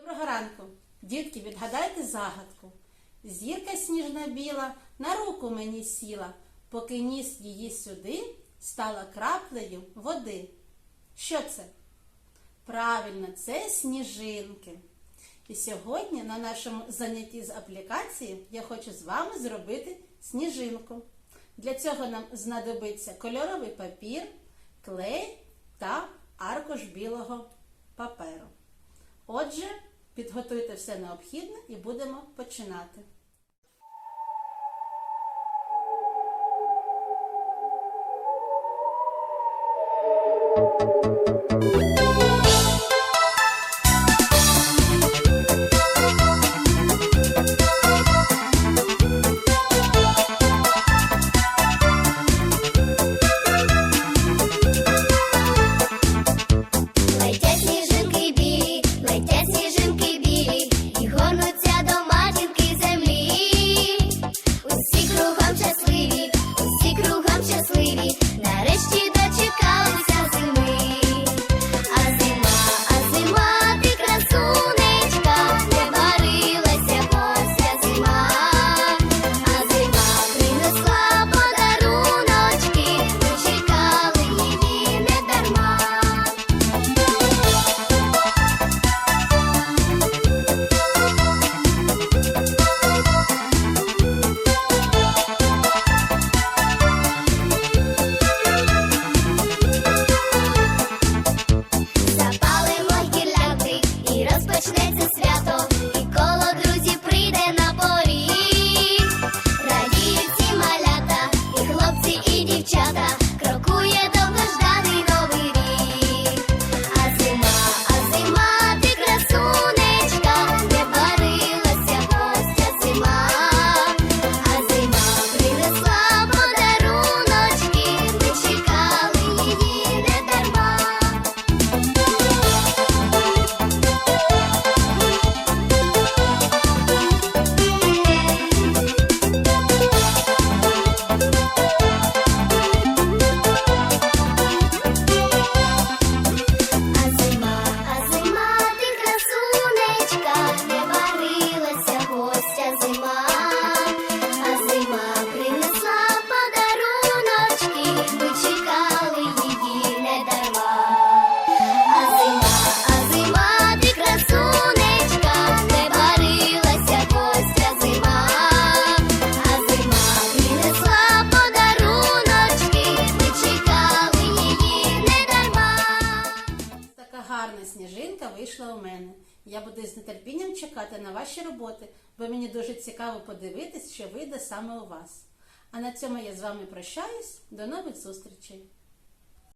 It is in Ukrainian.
Доброго ранку, дітки, відгадайте загадку. Зірка сніжна біла на руку мені сіла, поки ніс її сюди, стала краплею води. Що це? Правильно, це сніжинки. І сьогодні на нашому занятті з аплікації я хочу з вами зробити сніжинку. Для цього нам знадобиться кольоровий папір, клей та аркуш білого паперу. Отже, підготуйте все необхідне і будемо починати. Летять сніжинка вийшла у мене. Я буду з нетерпінням чекати на ваші роботи, бо мені дуже цікаво подивитись, що вийде саме у вас. А на цьому я з вами прощаюсь. До нових зустрічей!